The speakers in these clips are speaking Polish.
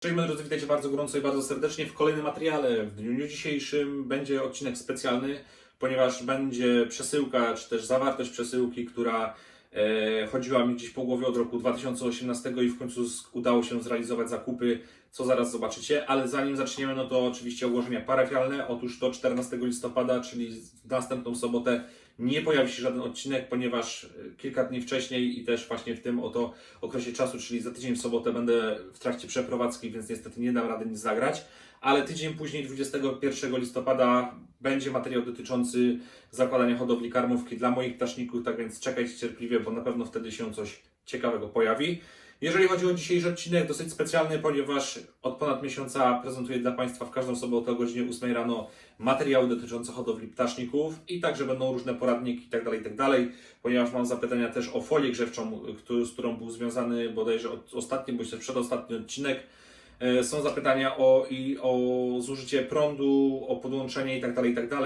Cześć moi drodzy, witajcie bardzo gorąco i bardzo serdecznie w kolejnym materiale. W dniu dzisiejszym będzie odcinek specjalny, ponieważ będzie przesyłka, czy też zawartość przesyłki, która e, chodziła mi gdzieś po głowie od roku 2018 i w końcu udało się zrealizować zakupy, co zaraz zobaczycie. Ale zanim zaczniemy, no to oczywiście ogłoszenia parafialne. Otóż do 14 listopada, czyli w następną sobotę, nie pojawi się żaden odcinek, ponieważ e, kilka dni wcześniej i też właśnie w tym oto okresie czasu, czyli za tydzień w sobotę będę w trakcie przeprowadzki, więc niestety nie dam rady nic zagrać. Ale tydzień później, 21 listopada, będzie materiał dotyczący zakładania hodowli karmówki dla moich ptaszników, tak więc czekajcie cierpliwie, bo na pewno wtedy się coś ciekawego pojawi. Jeżeli chodzi o dzisiejszy odcinek, dosyć specjalny, ponieważ od ponad miesiąca prezentuję dla Państwa w każdą sobotę o godzinie 8 rano materiały dotyczące hodowli ptaszników i także będą różne poradniki itd., itd., ponieważ mam zapytania też o folię grzewczą, z którą był związany bodajże od, ostatni, bądź też przedostatni odcinek. E, Są zapytania o, i o zużycie prądu, o podłączenie itd., itd.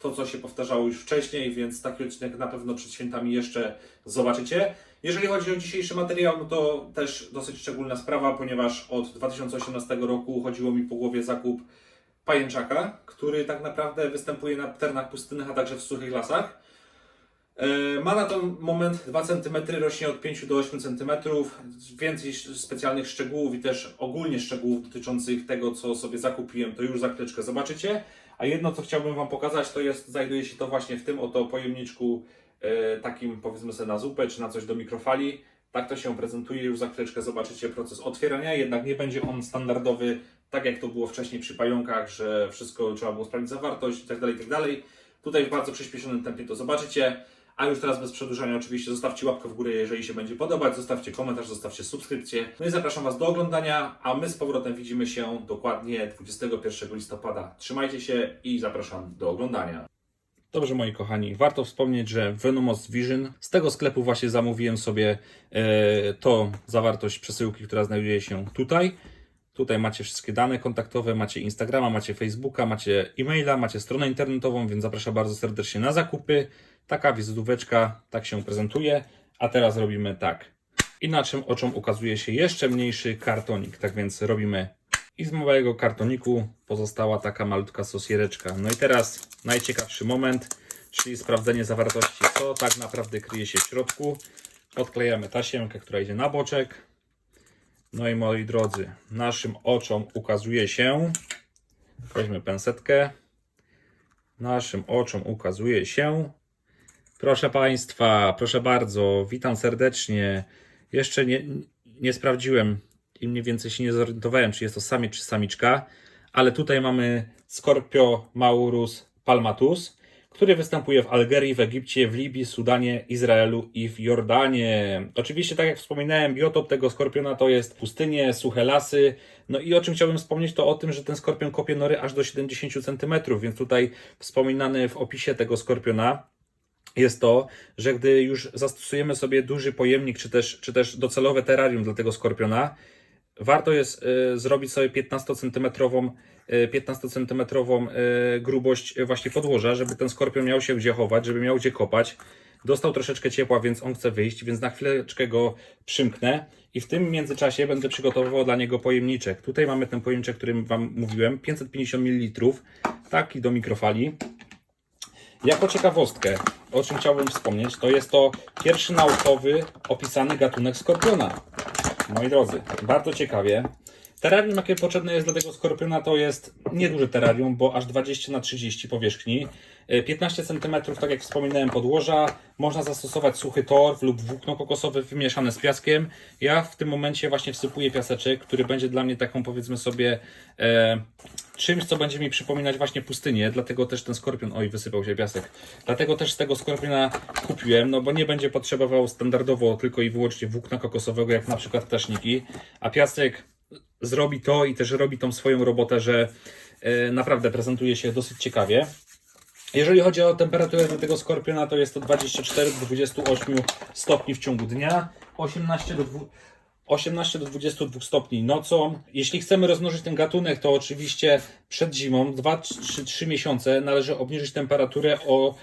To, co się powtarzało już wcześniej, więc taki odcinek na pewno przed świętami jeszcze zobaczycie. Jeżeli chodzi o dzisiejszy materiał, no to też dosyć szczególna sprawa, ponieważ od 2018 roku chodziło mi po głowie zakup pajęczaka, który tak naprawdę występuje na ternach pustynnych, a także w suchych lasach. E, Ma na ten moment 2 cm, rośnie od 5 do 8 cm. Więcej specjalnych szczegółów i też ogólnie szczegółów dotyczących tego, co sobie zakupiłem, to już za chwileczkę zobaczycie. A jedno, co chciałbym Wam pokazać, to jest, znajduje się to właśnie w tym oto pojemniczku e, takim powiedzmy sobie na zupę, czy na coś do mikrofali. Tak to się prezentuje, już za chwileczkę zobaczycie proces otwierania, jednak nie będzie on standardowy, tak jak to było wcześniej przy pająkach, że wszystko trzeba było sprawdzić zawartość itd., itd. Tutaj w bardzo przyspieszonym tempie to zobaczycie. A już teraz bez przedłużania oczywiście zostawcie łapkę w górę, jeżeli się będzie podobać, zostawcie komentarz, zostawcie subskrypcję. No i zapraszam Was do oglądania, a my z powrotem widzimy się dokładnie 21 listopada. Trzymajcie się i zapraszam do oglądania. Dobrze, moi kochani, warto wspomnieć, że Venomous Vision z tego sklepu właśnie zamówiłem sobie e, to zawartość przesyłki, która znajduje się tutaj. Tutaj macie wszystkie dane kontaktowe, macie Instagrama, macie Facebooka, macie e-maila, macie stronę internetową, więc zapraszam bardzo serdecznie na zakupy. Taka wizytóweczka, tak się prezentuje. A teraz robimy tak. I na czym oczom ukazuje się jeszcze mniejszy kartonik. Tak więc robimy i z małego kartoniku pozostała taka malutka sosiereczka. No i teraz najciekawszy moment, czyli sprawdzenie zawartości, co tak naprawdę kryje się w środku. Odklejamy tasiemkę, która idzie na boczek. No i moi drodzy, naszym oczom ukazuje się, weźmy pensetkę, naszym oczom ukazuje się, proszę Państwa, proszę bardzo, witam serdecznie. Jeszcze nie, nie sprawdziłem i mniej więcej się nie zorientowałem, czy jest to samiec czy samiczka, ale tutaj mamy Scorpio Maurus palmatus, który występuje w Algerii, w Egipcie, w Libii, Sudanie, Izraelu i w Jordanie. Oczywiście, tak jak wspominałem, biotop tego skorpiona to jest pustynie, suche lasy. No i o czym chciałbym wspomnieć, to o tym, że ten skorpion kopie nory aż do 70 cm, więc tutaj wspominany w opisie tego skorpiona jest to, że gdy już zastosujemy sobie duży pojemnik, czy też, czy też docelowe terrarium dla tego skorpiona, warto jest y, zrobić sobie 15-centymetrową 15-centymetrową y, grubość y, właśnie podłoża, żeby ten skorpion miał się gdzie chować, żeby miał gdzie kopać. Dostał troszeczkę ciepła, więc on chce wyjść, więc na chwileczkę go przymknę i w tym międzyczasie będę przygotowywał dla niego pojemniczek. Tutaj mamy ten pojemniczek, którym Wam mówiłem, 550 ml, taki do mikrofali. Jako ciekawostkę, o czym chciałbym wspomnieć, to jest to pierwszy naukowy opisany gatunek skorpiona. Moi drodzy, bardzo ciekawie. Terrarium, jakie potrzebne jest dla tego skorpiona, to jest nieduże terrarium, bo aż 20 na 30 powierzchni. E, 15 cm, tak jak wspominałem, podłoża. Można zastosować suchy torf lub włókno kokosowe wymieszane z piaskiem. Ja w tym momencie właśnie wsypuję piaseczek, który będzie dla mnie taką, powiedzmy sobie, e, czymś, co będzie mi przypominać właśnie pustynię. Dlatego też ten skorpion, oj, wysypał się piasek. Dlatego też z tego skorpiona kupiłem, no bo nie będzie potrzebował standardowo tylko i wyłącznie włókna kokosowego, jak na przykład ptaszniki, a piasek zrobi to i też robi tą swoją robotę, że e, naprawdę prezentuje się dosyć ciekawie. Jeżeli chodzi o temperaturę dla tego skorpiona, to jest to 24 do 28 stopni w ciągu dnia, 18 do 2, 18 do 22 stopni nocą. Jeśli chcemy rozmnożyć ten gatunek, to oczywiście przed zimą, 2-3 miesiące, należy obniżyć temperaturę o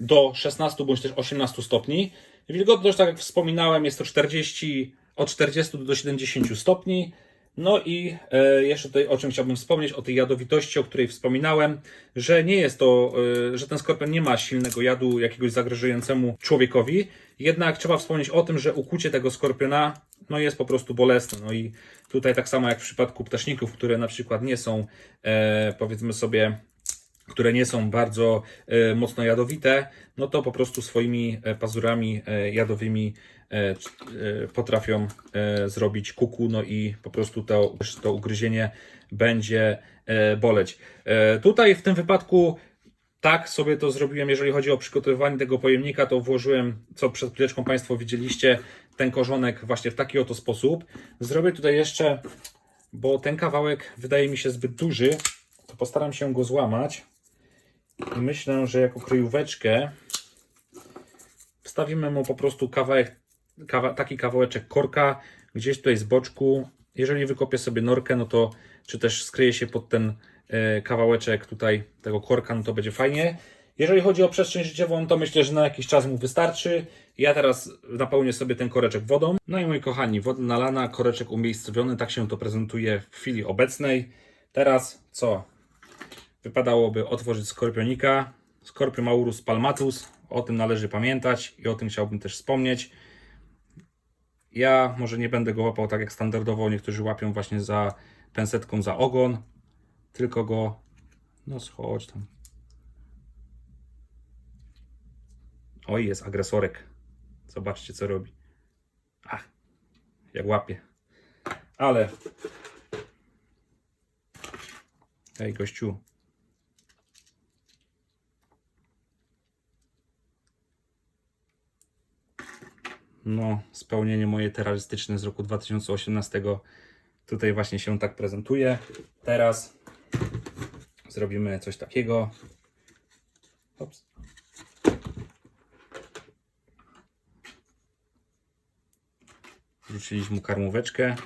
do 16 bądź też 18 stopni. Wilgotność, tak jak wspominałem, jest to 40, od 40 do 70 stopni. No i e, jeszcze tutaj o czym chciałbym wspomnieć, o tej jadowitości, o której wspominałem, że nie jest to, e, że ten skorpion nie ma silnego jadu jakiegoś zagrażającemu człowiekowi, jednak trzeba wspomnieć o tym, że ukucie tego skorpiona no jest po prostu bolesne. No i tutaj tak samo jak w przypadku ptaszników, które na przykład nie są, e, powiedzmy sobie, które nie są bardzo mocno jadowite, no to po prostu swoimi pazurami jadowymi potrafią e, zrobić kuku, no i po prostu to, to ugryzienie będzie e, boleć. E, tutaj w tym wypadku tak sobie to zrobiłem, jeżeli chodzi o przygotowywanie tego pojemnika, to włożyłem, co przed chwileczką Państwo widzieliście, ten korzonek właśnie w taki oto sposób. Zrobię tutaj jeszcze, bo ten kawałek wydaje mi się zbyt duży, to postaram się go złamać. I myślę, że jako kryjóweczkę wstawimy mu po prostu kawałek, kawa, taki kawałeczek korka gdzieś tutaj z boczku. Jeżeli wykopię sobie norkę, no to czy też skryje się pod ten e, kawałeczek tutaj tego korka, no to będzie fajnie. Jeżeli chodzi o przestrzeń życiową, to myślę, że na jakiś czas mu wystarczy. Ja teraz napełnię sobie ten koreczek wodą. No i moi kochani, woda nalana, koreczek umiejscowiony, tak się to prezentuje w chwili obecnej. Teraz co? wypadałoby otworzyć skorpionika. Scorpiomaurus palmatus, o tym należy pamiętać i o tym chciałbym też wspomnieć. Ja może nie będę go łapał tak jak standardowo niektórzy łapią właśnie za pensetką za ogon, tylko go, no schodź tam. Oj, jest agresorek. Zobaczcie co robi. Ach, jak łapie. Ale... Ej, gościu, no, spełnienie moje terrorystyczne z roku 2018 tutaj właśnie się tak prezentuje. Teraz zrobimy coś takiego. Ops. Wrzuciliśmy karmóweczkę.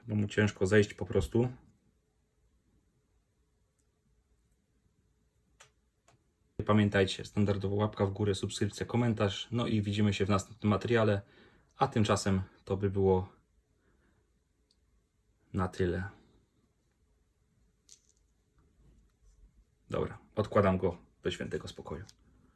Chyba mu ciężko zejść po prostu. Pamiętajcie, standardowo łapka w górę, subskrypcja, komentarz. No i widzimy się w następnym materiale. A tymczasem to by było na tyle. Dobra, odkładam go do świętego spokoju.